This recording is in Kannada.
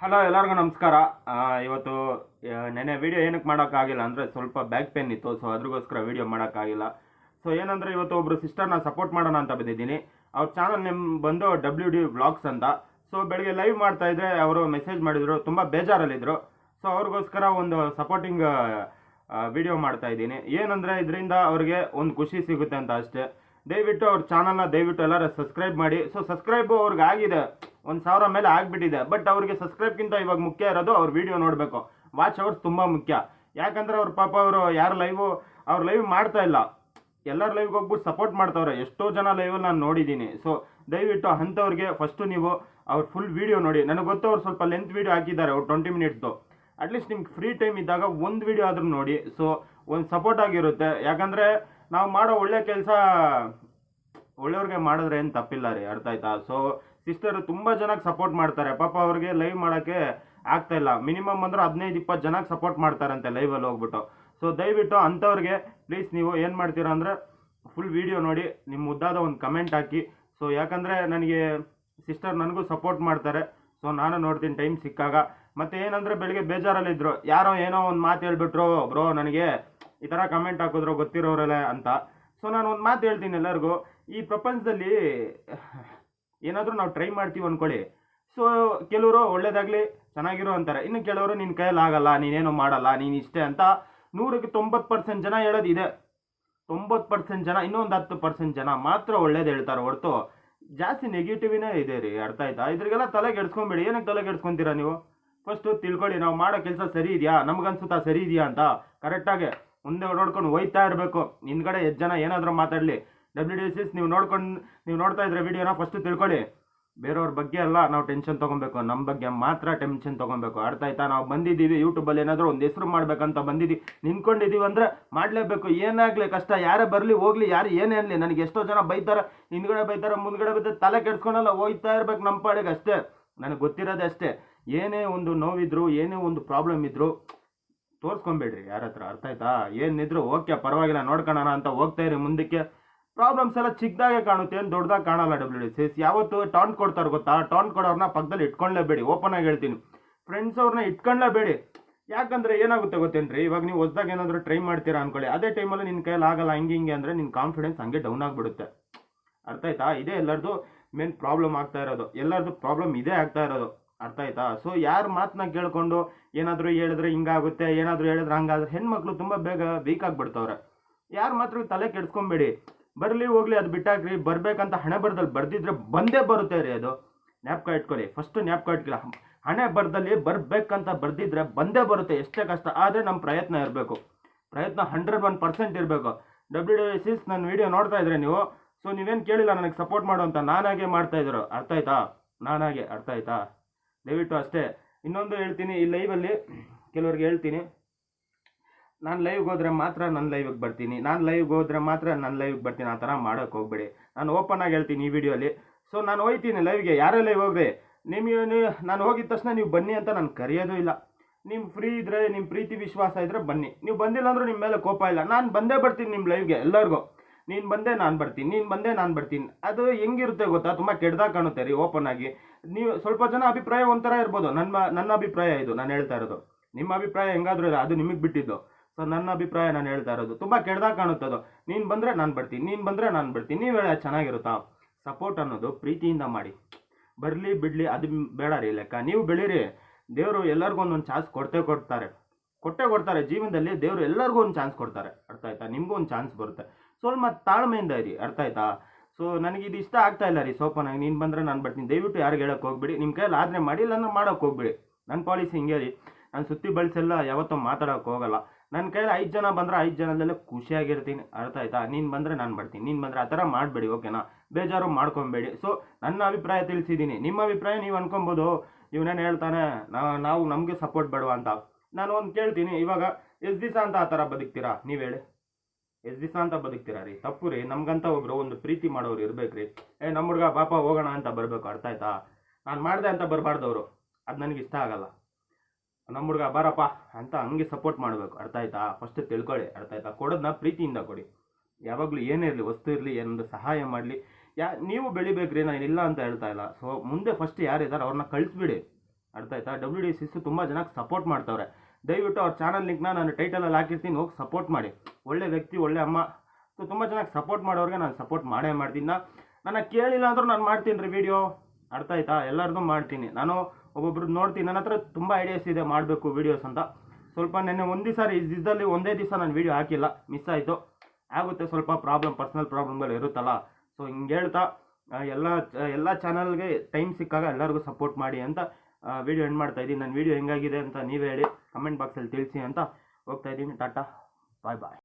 ಹಲೋ ಎಲ್ಲರಿಗೂ ನಮಸ್ಕಾರ. ಇವತ್ತು ನೆನೆ ವಿಡಿಯೋ ಏನಕ್ಕೆ ಮಾಡೋಕ್ಕಾಗಿಲ್ಲ ಅಂದರೆ ಸ್ವಲ್ಪ ಬ್ಯಾಕ್ ಪೇನ್ ಇತ್ತು ಸೊ ಅದ್ರಿಗೋಸ್ಕರ ವಿಡಿಯೋ ಮಾಡೋಕ್ಕಾಗಿಲ್ಲ. ಸೊ ಏನಂದರೆ ಇವತ್ತು ಒಬ್ಬರು ಸಿಸ್ಟರ್ನ ಸಪೋರ್ಟ್ ಮಾಡೋಣ ಅಂತ ಬಂದಿದ್ದೀನಿ. ಅವ್ರ ಚಾನಲ್ ನಿಮ್ಮ ಬಂದು ಡಬ್ಲ್ಯೂ ಡಿ ವ್ಲಾಗ್ಸ್ ಅಂತ. ಸೊ ಬೆಳಗ್ಗೆ ಲೈವ್ ಮಾಡ್ತಾ ಇದ್ದರೆ ಅವರು ಮೆಸೇಜ್ ಮಾಡಿದರು, ತುಂಬ ಬೇಜಾರಲ್ಲಿದ್ದರು ಸೊ ಅವ್ರಿಗೋಸ್ಕರ ಒಂದು ಸಪೋರ್ಟಿಂಗ್ ವಿಡಿಯೋ ಮಾಡ್ತಾ ಇದ್ದೀನಿ. ಏನಂದರೆ ಇದರಿಂದ ಅವ್ರಿಗೆ ಒಂದು ಖುಷಿ ಸಿಗುತ್ತೆ ಅಂತ ಅಷ್ಟೇ. ದಯವಿಟ್ಟು ಅವ್ರ ಚಾನಲ್ನ ದಯವಿಟ್ಟು ಎಲ್ಲರೂ ಸಬ್ಸ್ಕ್ರೈಬ್ ಮಾಡಿ. ಸೊ ಸಬ್ಸ್ಕ್ರೈಬ್ ಅವ್ರಿಗೆ ಆಗಿದೆ. ಒಂದು ಸಾವಿರ ಮೇಲೆ ಆಗಿಬಿಟ್ಟಿದೆ. ಬಟ್ ಅವ್ರಿಗೆ ಸಬ್ಸ್ಕ್ರೈಬ್ಗಿಂತ ಇವಾಗ ಮುಖ್ಯ ಇರೋದು ಅವ್ರ ವಿಡಿಯೋ ನೋಡಬೇಕು. ವಾಚ್ ಅವರ್ಸ್ ತುಂಬ ಮುಖ್ಯ. ಯಾಕಂದ್ರೆ ಅವ್ರ ಪಾಪ ಅವರು ಯಾರು ಲೈವು ಅವ್ರ ಲೈವ್ ಮಾಡ್ತಾ ಇಲ್ಲ. ಎಲ್ಲರ ಲೈವ್ಗೆ ಹೋಗ್ಬಿಟ್ಟು ಸಪೋರ್ಟ್ ಮಾಡ್ತಾವ್ರೆ. ಎಷ್ಟೋ ಜನ ಲೈವಲ್ಲಿ ನಾನು ನೋಡಿದ್ದೀನಿ ಸೊ ದಯವಿಟ್ಟು ಅಂಥವ್ರಿಗೆ ಫಸ್ಟು ನೀವು ಅವ್ರ ಫುಲ್ ವೀಡಿಯೋ ನೋಡಿ. ನನಗೆ ಗೊತ್ತು ಅವ್ರು ಸ್ವಲ್ಪ ಲೆಂತ್ ವಿಡಿಯೋ ಹಾಕಿದ್ದಾರೆ ಅವ್ರು ಟ್ವೆಂಟಿ ಮಿನಿಟ್ಸ್ದು ಅಟ್ಲೀಸ್ಟ್ ನಿಮ್ಗೆ ಫ್ರೀ ಟೈಮ್ ಇದ್ದಾಗ ಒಂದು ವಿಡಿಯೋ ಆದರೂ ನೋಡಿ. ಸೊ ಒಂದು ಸಪೋರ್ಟ್ ಆಗಿರುತ್ತೆ. ಯಾಕಂದರೆ ನಾವು ಮಾಡೋ ಒಳ್ಳೆ ಕೆಲಸ ಒಳ್ಳೆಯವ್ರಿಗೆ ಮಾಡಿದ್ರೆ ಏನು ತಪ್ಪಿಲ್ಲ ರೀ, ಅರ್ಥ ಆಯ್ತಾ? ಸೊ ಸಿಸ್ಟರ್ ತುಂಬ ಜನಕ್ಕೆ ಸಪೋರ್ಟ್ ಮಾಡ್ತಾರೆ. ಪಾಪ ಅವ್ರಿಗೆ ಲೈವ್ ಮಾಡೋಕ್ಕೆ ಆಗ್ತಾ ಇಲ್ಲ. ಮಿನಿಮಮ್ ಅಂದ್ರೆ ಹದಿನೈದು ಇಪ್ಪತ್ತು ಜನಕ್ಕೆ ಸಪೋರ್ಟ್ ಮಾಡ್ತಾರಂತೆ ಲೈವಲ್ಲಿ ಹೋಗ್ಬಿಟ್ಟು. ಸೊ ದಯವಿಟ್ಟು ಅಂಥವ್ರಿಗೆ ಪ್ಲೀಸ್ ನೀವು ಏನು ಮಾಡ್ತೀರಾ ಅಂದರೆ ಫುಲ್ ವಿಡಿಯೋ ನೋಡಿ ನಿಮ್ಮ ಮುದ್ದಾದ ಒಂದು ಕಮೆಂಟ್ ಹಾಕಿ. ಸೊ ಯಾಕಂದರೆ ನನಗೆ ಸಿಸ್ಟರ್ ನನಗೂ ಸಪೋರ್ಟ್ ಮಾಡ್ತಾರೆ. ಸೊ ನಾನು ನೋಡ್ತೀನಿ ಟೈಮ್ ಸಿಕ್ಕಾಗ. ಮತ್ತು ಏನಂದರೆ ಬೆಳಗ್ಗೆ ಬೇಜಾರಲ್ಲಿದ್ದರು ಯಾರೋ ಏನೋ ಒಂದು ಮಾತು ಹೇಳ್ಬಿಟ್ರು ಬ್ರೋ ನನಗೆ. ಈ ಥರ ಕಮೆಂಟ್ ಹಾಕಿದ್ರು ಗೊತ್ತಿರೋರೆಲ್ಲ ಅಂತ. ಸೊ ನಾನು ಒಂದು ಮಾತು ಹೇಳ್ತೀನಿ ಎಲ್ಲರಿಗೂ. ಈ ಪ್ರಪಂಚದಲ್ಲಿ ಏನಾದರೂ ನಾವು ಟ್ರೈ ಮಾಡ್ತೀವಿ ಅಂದ್ಕೊಳ್ಳಿ ಸೊ ಕೆಲವರು ಒಳ್ಳೇದಾಗಲಿ, ಚೆನ್ನಾಗಿರೋ ಅಂತಾರೆ. ಇನ್ನು ಕೆಲವರು ನಿನ್ನ ಕೈಯಲ್ಲಿ ಆಗಲ್ಲ, ನೀನೇನು ಮಾಡಲ್ಲ, ನೀನು ಇಷ್ಟೇ ಅಂತ ನೂರಕ್ಕೆ ತೊಂಬತ್ತು ಪರ್ಸೆಂಟ್ ಜನ ಹೇಳೋದು ಇದೆ. ತೊಂಬತ್ತು ಪರ್ಸೆಂಟ್ ಜನ, ಇನ್ನೊಂದು ಹತ್ತು ಪರ್ಸೆಂಟ್ ಜನ ಮಾತ್ರ ಒಳ್ಳೇದು ಹೇಳ್ತಾರೆ ಹೊರತು. ಜಾಸ್ತಿ ನೆಗೆಟಿವಿನೇ ಇದೆ ರೀ, ಅರ್ಥ ಆಯ್ತಾ? ಇದ್ರಿಗೆಲ್ಲ ತಲೆ ಕೆಡ್ಸ್ಕೊಂಬೇಡಿ. ಏನಕ್ಕೆ ತಲೆ ಕೆಡ್ಸ್ಕೊಂತೀರಾ ನೀವು? ಫಸ್ಟು ತಿಳ್ಕೊಳ್ಳಿ, ನಾವು ಮಾಡೋ ಕೆಲಸ ಸರಿ ಇದೆಯಾ? ನಮ್ಗನ್ಸುತ್ತಾ ಸರಿ ಇದೆಯಾ ಅಂತ? ಕರೆಕ್ಟಾಗಿ ಮುಂದೆ ನೋಡ್ಕೊಂಡು ಹೋಯ್ತಾ ಇರಬೇಕು. ಹಿಂದ್ಗಡೆ ಎಷ್ಟು ಜನ ಏನಾದರೂ ಮಾತಾಡಲಿ. ಡಬ್ಲ್ಯೂ ಡಿ ಸಿಸ್ ನೀವು ನೋಡ್ಕೊಂಡು, ನೀವು ನೋಡ್ತಾ ಇದ್ರೆ ವಿಡಿಯೋನ ಫಸ್ಟು ತಿಳ್ಕೊಳ್ಳಿ. ಬೇರೆಯವ್ರ ಬಗ್ಗೆ ಅಲ್ಲ, ನಾವು ಟೆನ್ಷನ್ ತೊಗೊಬೇಕು. ನಮ್ಮ ಬಗ್ಗೆ ಮಾತ್ರ ಟೆನ್ಷನ್ ತೊಗೊಬೇಕು. ಅರ್ಥ ಆಯ್ತಾ? ನಾವು ಬಂದಿದ್ದೀವಿ ಯೂಟ್ಯೂಬಲ್ಲಿ ಏನಾದರೂ ಒಂದು ಹೆಸರು ಮಾಡಬೇಕಂತ ಬಂದಿದ್ದೀವಿ. ನಿಂತ್ಕೊಂಡಿದ್ದೀವಿ ಅಂದರೆ ಮಾಡಲೇಬೇಕು. ಏನಾಗಲಿ ಕಷ್ಟ? ಯಾರೇ ಬರಲಿ, ಹೋಗ್ಲಿ, ಯಾರು ಏನೇ ಅನ್ನಲಿ ನನಗೆ ಎಷ್ಟೋ ಜನ ಬೈತಾರೆ. ಹಿಂದ್ಗಡೆ ಬೈತಾರೆ, ಮುಂದ್ಗಡೆ ಬೈತಾರೆ, ತಲೆ ಕೆಡ್ಸ್ಕೊಳಲ್ಲ, ಹೋಯ್ತಾ ಇರಬೇಕು ನಮ್ಮ ಪಾಡಿಗೆ ಅಷ್ಟೇ ನನಗೆ ಗೊತ್ತಿರೋದೇ ಅಷ್ಟೇ. ಏನೇ ಒಂದು ನೋವಿದ್ರು, ಏನೇ ಒಂದು ಪ್ರಾಬ್ಲಮ್ ಇದ್ರು ತೋರಿಸ್ಕೊಂಬೇಡ್ರಿ, ಯಾರ ಹತ್ರ ಅರ್ಥ ಆಯ್ತಾ? ಏನಿದ್ರು ಓಕೆ, ಪರವಾಗಿಲ್ಲ ನೋಡ್ಕೊಳ್ಳೋಣ ಅಂತ ಹೋಗ್ತಾ ಇರಿ ಮುಂದಕ್ಕೆ. ಪ್ರಾಬ್ಲಮ್ಸ್ ಎಲ್ಲ ಚಿಕ್ಕದಾಗೆ ಕಾಣುತ್ತೆ, ಏನು ದೊಡ್ಡದಾಗಿ ಕಾಣಲ್ಲ ಡಬ್ಲ್ಯೂ ಡಿ ಸಿಸ್ ಯಾವತ್ತು ಟಾಂಟ್ ಕೊಡ್ತಾರೆ ಗೊತ್ತಾ? ಟಾಂಟ್ ಕೊಡೋರನ್ನ ಪಕ್ಕದಲ್ಲಿ ಇಟ್ಕೊಳ್ಳೇಬೇಡಿ ಓಪನ್ ಆಗಿ ಹೇಳ್ತೀನಿ. ಫ್ರೆಂಡ್ಸ್ ಅವ್ರನ್ನ ಇಟ್ಕೊಳ್ಳೇಬೇಡಿ ಯಾಕಂದ್ರೆ ಏನಾಗುತ್ತೆ ಗೊತ್ತೇನ್ರಿ? ಇವಾಗ ನೀವು ಹೊಸದಾಗ ಏನಾದರೂ ಟ್ರೈ ಮಾಡ್ತೀರಾ ಅನ್ಕೊಳ್ಳಿ. ಅದೇ ಟೈಮಲ್ಲಿ ನಿನ್ನ ಕೈಯಲ್ಲಿ ಆಗಲ್ಲ, ಹಂಗೆ ಹಿಂಗೆ ಅಂದರೆ ನಿನ್ನ ಕಾನ್ಫಿಡೆನ್ಸ್ ಹಂಗೆ ಡೌನ್ ಆಗಿಬಿಡುತ್ತೆ. ಅರ್ಥ ಆಯ್ತಾ? ಇದೇ ಎಲ್ಲರದು ಮೇನ್ ಪ್ರಾಬ್ಲಮ್ ಆಗ್ತಾ ಇರೋದು. ಎಲ್ಲರದು ಪ್ರಾಬ್ಲಮ್ ಇದೇ ಆಗ್ತಾ ಇರೋದು. ಅರ್ಥ ಆಯ್ತಾ? ಸೊ ಯಾರ ಮಾತನ್ನ ಕೇಳ್ಕೊಂಡು ಏನಾದರೂ ಹೇಳಿದ್ರೆ ಹಿಂಗಾಗುತ್ತೆ, ಏನಾದರೂ ಹೇಳಿದ್ರೆ ಹಂಗಾದ್ರೆ ಹೆಣ್ಮಕ್ಳು ತುಂಬ ಬೇಗ ವೀಕ್ ಆಗಿಬಿಡ್ತವ್ರೆ. ಯಾರ ಮಾತ್ರ ತಲೆ ಕೆಡ್ಸ್ಕೊಂಬೇಡಿ. ಬರಲಿ, ಹೋಗ್ಲಿ, ಅದು ಬಿಟ್ಟಾಕ್ರಿ, ಬರಬೇಕಂತ ಹಣೆ ಬರದಲ್ಲಿ ಬರ್ದಿದ್ರೆ ಬಂದೇ ಬರುತ್ತೆ ರೀ ಅದು. ಜ್ಞಾಪಕ ಇಟ್ಕೊಳ್ಳಿ ಫಸ್ಟ್ ಜ್ಞಾಪಕ ಇಟ್ಕೊಳ್ಳಿ. ಹಣೆ ಬರದಲ್ಲಿ ಬರಬೇಕಂತ ಬರ್ದಿದ್ರೆ ಬಂದೇ ಬರುತ್ತೆ ಎಷ್ಟೇ ಕಷ್ಟ, ಆದರೆ ನಮ್ಮ ಪ್ರಯತ್ನ ಇರಬೇಕು. ಪ್ರಯತ್ನ ಹಂಡ್ರೆಡ್ ಒನ್ ಪರ್ಸೆಂಟ್ ಇರಬೇಕು. ಡಬ್ಲ್ಯೂ ಡಿ ಸಿಸ್ ನನ್ನ ವಿಡಿಯೋ ನೋಡ್ತಾ ಇದ್ರೆ ನೀವು ಸೊ ನೀವೇನು ಕೇಳಿಲ್ಲ, ನನಗೆ ಸಪೋರ್ಟ್ ಮಾಡು ಅಂತ ನಾನಾಗೆ ಮಾಡ್ತಾ ಇದ್ರು. ಅರ್ಥ ಆಯ್ತಾ? ನಾನಾಗೆ, ಅರ್ಥ ಆಯ್ತಾ? ದಯವಿಟ್ಟು ಅಷ್ಟೇ. ಇನ್ನೊಂದು ಹೇಳ್ತೀನಿ, ಈ ಲೈವಲ್ಲಿ ಕೆಲವ್ರಿಗೆ ಹೇಳ್ತೀನಿ. ನಾನು ಲೈವ್ಗೆ ಹೋದರೆ ಮಾತ್ರ ನನ್ನ ಲೈವಿಗೆ ಬರ್ತೀನಿ. ನಾನು ಲೈವ್ಗೆ ಹೋದರೆ ಮಾತ್ರ ನನ್ನ ಲೈವ್ಗೆ ಬರ್ತೀನಿ. ಆ ಥರ ಮಾಡೋಕ್ಕೆ ಹೋಗ್ಬೇಡಿ. ನಾನು ಓಪನ್ ಆಗಿ ಹೇಳ್ತೀನಿ ಈ ವಿಡಿಯೋಲಿ ಸೊ ನಾನು ಹೋಯ್ತೀನಿ ಲೈವ್ಗೆ ಯಾರೇ ಲೈವ್ ಹೋಗ್ರಿ? ನಿಮಗೆ ನಾನು ಹೋಗಿದ ತಕ್ಷಣ ನೀವು ಬನ್ನಿ ಅಂತ ನಾನು ಕರೆಯೋದು ಇಲ್ಲ. ನಿಮ್ಮ ಫ್ರೀ ಇದ್ದರೆ ನಿಮ್ಮ ಪ್ರೀತಿ, ವಿಶ್ವಾಸ ಇದ್ದರೆ ಬನ್ನಿ. ನೀವು ಬಂದಿಲ್ಲ ಅಂದರೂ ನಿಮ್ಮ ಮೇಲೆ ಕೋಪ ಇಲ್ಲ. ನಾನು ಬಂದೇ ಬರ್ತೀನಿ ನಿಮ್ಮ ಲೈವ್ಗೆ ಎಲ್ಲರಿಗೂ. ನೀನು ಬಂದೆ ನಾನು ಬರ್ತೀನಿ, ನೀನು ಬಂದೆ ನಾನು ಬರ್ತೀನಿ. ಅದು ಹೆಂಗಿರುತ್ತೆ ಗೊತ್ತಾ? ತುಂಬ ಕೆಡ್ದಾಗ ಕಾಣುತ್ತೆ ರೀ ಓಪನ್ ಆಗಿ. ನೀವು ಸ್ವಲ್ಪ ಜನ ಅಭಿಪ್ರಾಯ ಒಂಥರ ಇರ್ಬೋದು. ನನ್ನ ನನ್ನ ಅಭಿಪ್ರಾಯ ಇದು, ನಾನು ಹೇಳ್ತಾ ಇರೋದು. ನಿಮ್ಮ ಅಭಿಪ್ರಾಯ ಹೆಂಗಾದ್ರೂ ಇಲ್ಲ ಅದು ನಿಮಗೆ ಬಿಟ್ಟಿದ್ದು. ಸೊ ನನ್ನ ಅಭಿಪ್ರಾಯ ನಾನು ಹೇಳ್ತಾ ಇರೋದು. ತುಂಬ ಕೆಡ್ದಾಗ ಕಾಣುತ್ತದು ನೀನು ಬಂದರೆ ನಾನು ಬರ್ತೀನಿ, ನೀನು ಬಂದರೆ ನಾನು ಬರ್ತೀನಿ. ನೀವು ಹೇಳ ಚೆನ್ನಾಗಿರುತ್ತಾ? ಸಪೋರ್ಟ್ ಅನ್ನೋದು ಪ್ರೀತಿಯಿಂದ ಮಾಡಿ. ಬರಲಿ, ಬಿಡಲಿ, ಅದು ಬೇಡ ರೀ ಲೆಕ್ಕ. ನೀವು ಬೆಳೀರಿ. ದೇವರು ಎಲ್ಲರಿಗೂ ಒಂದೊಂದು ಚಾನ್ಸ್ ಕೊಡ್ತೇ ಕೊಡ್ತಾರೆ. ಕೊಟ್ಟೆ ಕೊಡ್ತಾರೆ. ಜೀವನದಲ್ಲಿ ದೇವರು ಎಲ್ಲರಿಗೂ ಒಂದು ಚಾನ್ಸ್ ಕೊಡ್ತಾರೆ. ಅರ್ಥ ಆಯ್ತಾ? ನಿಮಗೂ ಒಂದು ಚಾನ್ಸ್ ಬರುತ್ತೆ. ಸ್ವಲ್ಪ ತಾಳ್ಮೆಯಿಂದ ಇರಿ, ಅರ್ಥ ಆಯ್ತಾ? ಸೊ ನನಗೆ ಇದು ಇಷ್ಟ ಆಗ್ತಾ ಇಲ್ಲ ರೀ ಸೋಪನಾಗಿ ನೀನು ಬಂದರೆ ನಾನು ಬರ್ತೀನಿ. ದಯವಿಟ್ಟು ಯಾರಿಗೆ ಹೇಳಕ್ಕೆ ಹೋಗ್ಬಿಡಿ. ನಿಮ್ಮ ಕೈಯಲ್ಲಿ ಆದರೆ ಮಾಡಿ ಇಲ್ಲ ಅಂದ್ರೆ ಮಾಡೋಕ್ಕೆ ಹೋಗ್ಬಿಡಿ. ನನ್ನ ಪಾಲಿಸಿ ಹಿಂಗೆ ರೀ. ನಾನು ಸುತ್ತಿ ಬಳಸೆಲ್ಲ ಯಾವತ್ತೂ ಮಾತಾಡೋಕೆ ಹೋಗಲ್ಲ. ನನ್ನ ಕೈಯಲ್ಲಿ ಐದು ಜನ ಬಂದರೆ ಐದು ಜನದಲ್ಲೇ ಖುಷಿಯಾಗಿರ್ತೀನಿ, ಅರ್ಥ ಆಯ್ತಾ? ನೀನು ಬಂದರೆ ನಾನು ಬರ್ತೀನಿ. ನೀನು ಬಂದರೆ ಆ ಥರ ಮಾಡಬೇಡಿ ಓಕೆನಾ ಬೇಜಾರು ಮಾಡ್ಕೊಬೇಡಿ. ಸೊ ನನ್ನ ಅಭಿಪ್ರಾಯ ತಿಳಿಸಿದ್ದೀನಿ ನಿಮ್ಮ ಅಭಿಪ್ರಾಯ ನೀವು ಅನ್ಕೊಬೋದು. ಇವನೇನು ಹೇಳ್ತಾನೆ ನಾವು ನಮಗೆ ಸಪೋರ್ಟ್ ಬೇಡವಾ ಅಂತ. ನಾನು ಒಂದು ಕೇಳ್ತೀನಿ. ಇವಾಗ ಎಷ್ಟು ದಿವಸ ಅಂತ ಆ ಥರ ಬದುಕ್ತೀರಾ? ನೀವು ಹೇಳಿ. ಎಷ್ಟು ದಿವಸ ಅಂತ ಬದುಕ್ತೀರಾ ರೀ? ತಪ್ಪು ರೀ. ನಮ್ಗಂತ ಒಬ್ರು ಒಂದು ಪ್ರೀತಿ ಮಾಡೋರು ಇರ್ಬೇಕ್ರಿ ಏ, ನಮ್ಮ ಹುಡುಗ ಪಾಪ ಹೋಗೋಣ ಅಂತ ಬರಬೇಕು, ಅರ್ಥ ಆಯ್ತಾ? ನಾನು ಮಾಡಿದೆ ಅಂತ ಬರಬಾರ್ದವ್ರು. ಅದು ನನಗೆ ಇಷ್ಟ ಆಗಲ್ಲ. ನಮ್ಮ ಹುಡುಗ ಬಾರಪ್ಪ ಅಂತ ಹಂಗೆ ಸಪೋರ್ಟ್ ಮಾಡಬೇಕು, ಅರ್ಥ ಆಯ್ತಾ? ಫಸ್ಟ್ ತಿಳ್ಕೊಳ್ಳಿ ಅರ್ಥ ಆಯ್ತಾ? ಕೊಡೋದನ್ನ ಪ್ರೀತಿಯಿಂದ ಕೊಡಿ. ಯಾವಾಗಲೂ ಏನೇ ಇರಲಿ, ವಸ್ತು ಇರಲಿ, ಏನೊಂದು ಸಹಾಯ ಮಾಡಲಿ. ಯಾ, ನೀವು ಬೆಳಿಬೇಕ್ರಿ ನಾನು ಇಲ್ಲ ಅಂತ ಹೇಳ್ತಾ ಇಲ್ಲ. ಸೊ ಮುಂದೆ ಫಸ್ಟ್ ಯಾರಿದ್ದಾರೆ ಅವ್ರನ್ನ ಕಳಿಸ್ಬಿಡಿ. ಅರ್ಥ ಆಯ್ತಾ? ಡಬ್ಲ್ಯೂ ಡಿ ಸಿಸ್ ತುಂಬ ಜನಕ್ಕೆ ಸಪೋರ್ಟ್ ಮಾಡ್ತವ್ರೆ. ದಯವಿಟ್ಟು ಅವ್ರ ಚಾನಲ್ ಲಿಂಕ್ನ ನಾನು ಟೈಟಲಲ್ಲಿ ಹಾಕಿರ್ತೀನಿ, ಹೋಗಿ ಸಪೋರ್ಟ್ ಮಾಡಿ. ಒಳ್ಳೆ ವ್ಯಕ್ತಿ, ಒಳ್ಳೆ ಅಮ್ಮ. ಸೊ ತುಂಬ ಚೆನ್ನಾಗಿ ಸಪೋರ್ಟ್ ಮಾಡೋರಿಗೆ ನಾನು ಸಪೋರ್ಟ್ ಮಾಡೇ ಮಾಡ್ತೀನಿ. ನಾ, ನನ್ನ ಕೇಳಿಲ್ಲ ಅಂದರೂ ನಾನು ಮಾಡ್ತೀನಿ ರೀ ವಿಡಿಯೋ ಅರ್ಥ ಆಯ್ತಾ? ಎಲ್ಲರದ್ದು ಮಾಡ್ತೀನಿ. ನಾನು ಒಬ್ಬೊಬ್ರು ನೋಡ್ತೀನಿ. ನನ್ನ ಹತ್ರ ತುಂಬ ಐಡಿಯಾಸ್ ಇದೆ ಮಾಡಬೇಕು ವೀಡಿಯೋಸ್ ಅಂತ. ಸ್ವಲ್ಪ ನೆನ್ನೆ ಒಂದು ಸಾರಿ ಇದ್ದಲ್ಲಿ ಒಂದೇ ದಿವಸ ನಾನು ವೀಡಿಯೋ ಹಾಕಿಲ್ಲ. ಮಿಸ್ ಆಯಿತು. ಆಗುತ್ತೆ ಸ್ವಲ್ಪ ಪ್ರಾಬ್ಲಮ್ ಪರ್ಸ್ನಲ್ ಪ್ರಾಬ್ಲಮ್ಗಳು ಇರುತ್ತಲ್ಲ. ಸೊ ಹಿಂಗೆ ಹೇಳ್ತಾ ಎಲ್ಲ ಎಲ್ಲ ಚಾನಲ್ಗೆ ಟೈಮ್ ಸಿಕ್ಕಾಗ ಎಲ್ಲರಿಗೂ ಸಪೋರ್ಟ್ ಮಾಡಿ ಅಂತ ವಿಡಿಯೋ ಎಂಡ್ ಮಾಡ್ತಾ ಇದ್ದೀನಿ. ನನ್ನ ವಿಡಿಯೋ ಹೆಂಗಾಗಿದೆ ಅಂತ ನೀವೇ ಹೇಳಿ ಕಮೆಂಟ್ ಬಾಕ್ಸಲ್ಲಿ ತಿಳಿಸಿ ಅಂತ ಹೋಗ್ತಾ ಇದ್ದೀನಿ. ಟಾಟಾ ಬಾಯ್ ಬಾಯ್